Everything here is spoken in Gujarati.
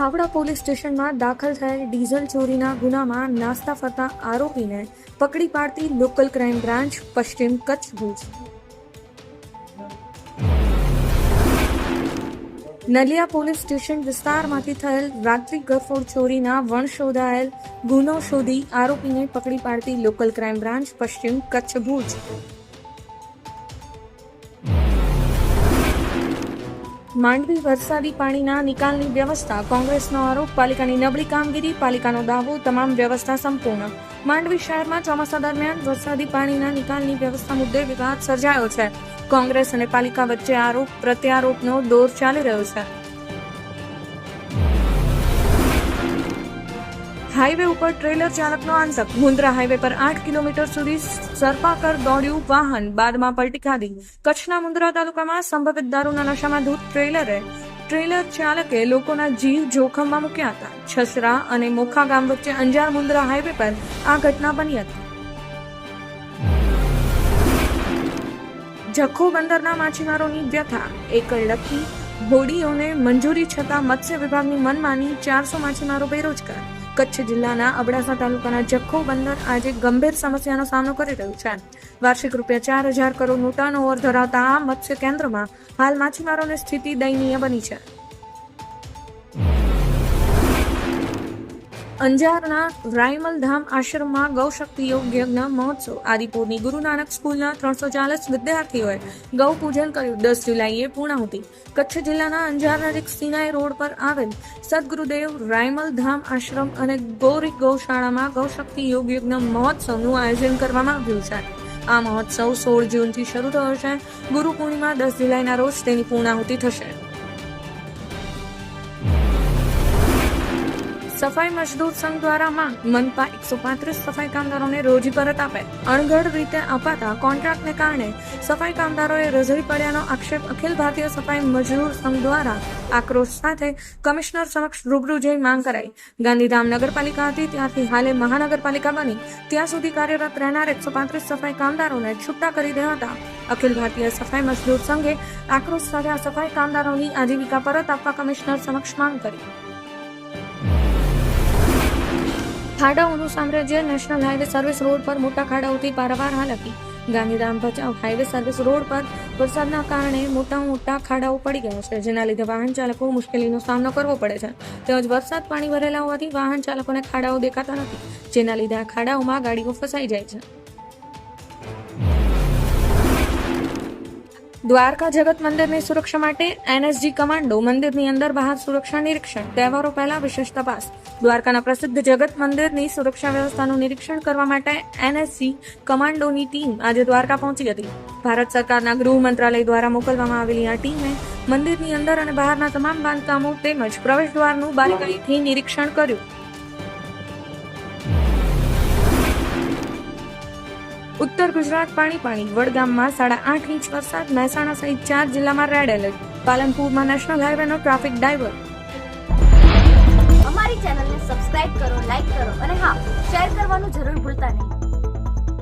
હાવડા પોલીસ સ્ટેશનમાં દાખલ થયેલ ડીઝલ ચોરીના ગુનામાં નાસ્તા ફરતા આરોપીને પકડી પાડતી લોકલ ક્રાઇમ બ્રાન્ચ પશ્ચિમ કચ્છ ભુજ. નલિયા પોલીસ સ્ટેશન વિસ્તારમાંથી થયેલ રાત્રિ ગરફોડ ચોરીના વણ શોધાયેલ ગુનો શોધી આરોપીને પકડી પાડતી લોકલ ક્રાઇમ બ્રાન્ચ પશ્ચિમ કચ્છ ભુજ. માંડવી વરસાદી પાણીના નિકાલની વ્યવસ્થા, કોંગ્રેસનો આરોપ, પાલિકાની નબળી કામગીરી, પાલિકાનો દાવો, તમામ વ્યવસ્થા સંપૂર્ણ. માંડવી શહેરમાં ચોમાસા દરમિયાન વરસાદી પાણીના નિકાલની વ્યવસ્થા મુદ્દે વિવાદ સર્જાયો છે. કોંગ્રેસ અને પાલિકા વચ્ચે આરોપ, પ્રત્યારોપનો દોર ચાલી રહ્યો છે. હાઈવે ઉપર ટ્રેલર ચાલકનો આંતક. મુન્દ્રા હાઈવે પર આઠ કિલોમીટર સુધી સરપાકર દોડ્યું વાહન. બાદમાં પલટી ખાધી. કચ્છના મુન્દ્રા તાલુકામાં સંભવિત દારૂના નશામાં ધૂત ટ્રેલરે ટ્રેલર ચાલકે લોકોના જીવ જોખમમાં મૂક્યા હતા. છસરા અને મોખા ગામ વચ્ચે અંજાર મુન્દ્રા હાઈવે પર આ ઘટના બની હતી. જખો બંદરના માછીમારોની વ્યથા. એકલ લખી હોડીઓને મંજૂરી છતાં મત્સ્ય વિભાગની મનમાની ચારસો માછીમારો બેરોજગાર. કચ્છ જિલ્લાના અબડાસા તાલુકાના જખો બંદર આજે ગંભીર સમસ્યાનો સામનો કરી રહ્યું છે. વાર્ષિક રૂપિયા ચાર હજાર કરોડનું ટર્ન ઓવર ધરાવતા આ મત્સ્ય કેન્દ્રમાં હાલ માછીમારોની સ્થિતિ દયનીય બની છે. અંજારના રાયમલ ધામ આશ્રમમાં ગૌશક્તિ યોગ યજ્ઞ મહોત્સવ. આદિપુરની ગુરુ નાનક સ્કૂલના ત્રણસો ચાલીસ વિદ્યાર્થીઓએ ગૌ પૂજન કર્યું. દસ જુલાઈએ પૂર્ણાહુતિ. કચ્છ જિલ્લાના અંજાર નજીક સિનાઈ રોડ પર આવેલ સદગુરુદેવ રાયમલ ધામ આશ્રમ અને ગૌરી ગૌશાળામાં ગૌશક્તિ યોગ યજ્ઞ મહોત્સવનું આયોજન કરવામાં આવ્યું છે. આ મહોત્સવ સોળ જૂનથી શરૂ થયો છે. ગુરુ પૂર્ણિમા દસ જુલાઈના રોજ તેની પૂર્ણાહુતિ થશે. સફાઈ મજદૂર સંઘ દ્વારા માંગ મનપા એકસો પાંત્રીસ સફાઈ કામદારોને રોજી પરત આપે. અણઘડ રીતે અપાતા કોન્ટ્રાક્ટને કારણે સફાઈ કામદારોએ રઝળી પડ્યાનો આક્ષેપ અખિલ ભારતીય સફાઈ મજદૂર સંઘ દ્વારા આક્રોશ સાથે કમિશનર સમક્ષ રૂબરૂ જઈ માંગ કરાઈ. ગાંધીધામ નગરપાલિકા હતી, ત્યારથી હાલે મહાનગરપાલિકા બની. ત્યાં સુધી કાર્યરત રહેનાર એકસો પાંત્રીસ સફાઈ કામદારોને છૂટા કરી દેવાતા અખિલ ભારતીય સફાઈ મજદૂર સંઘે આક્રોશ સાથે સફાઈ કામદારોની આજીવિકા પરત આપવા કમિશનર સમક્ષ માંગ કરી. ખાડાઓનું સામ્રાજ્ય નેશનલ હાઈવે સર્વિસ રોડ પર મોટા ખાડાઓથી પારાવાર હાલકી Gandhidham Bhachau highway service road પર વરસાદના કારણે મોટા મોટા ખાડાઓ પડી ગયા છે, જેના લીધે વાહન ચાલકો મુશ્કેલીનો સામનો કરવો પડે છે. તેમજ વરસાદ પાણી ભરેલા હોવાથી વાહન ચાલકોને ખાડાઓ દેખાતા નથી, જેના લીધે આ ખાડાઓમાં ગાડીઓ ફસાઈ જાય છે. દ્વારકા જગત મંદિરની સુરક્ષા માટે એનએસજી કમાન્ડો મંદિરની અંદર બહાર સુરક્ષા નિરીક્ષણ, તહેવારો પહેલા વિશેષ તપાસ. દ્વારકાના પ્રસિદ્ધ જગત મંદિરની સુરક્ષા વ્યવસ્થાનું નિરીક્ષણ કરવા માટે એનએસજી કમાન્ડોની ટીમ આજે દ્વારકા પહોંચી હતી. ભારત સરકારના ગૃહ મંત્રાલય દ્વારા મોકલવામાં આવેલી આ ટીમે મંદિરની અંદર અને બહારના તમામ બાંધકામો તેમજ પ્રવેશ દ્વારનું બારીકાઈથી નિરીક્ષણ કર્યું. ઉત્તર ગુજરાત પાણી પાણી, વડગામમાં સાડા આઠ ઇંચ વરસાદ, મહેસાણા સહિત ચાર જિલ્લામાં રેડ એલર્ટ. પાલનપુરમાં નેશનલ હાઈવેનો ટ્રાફિક ડાયવર્ટ. અમારી ચેનલને સબસ્ક્રાઇબ કરો, લાઈક કરો અને હા, શેર કરવાનું જરૂર ભૂલતા નહીં.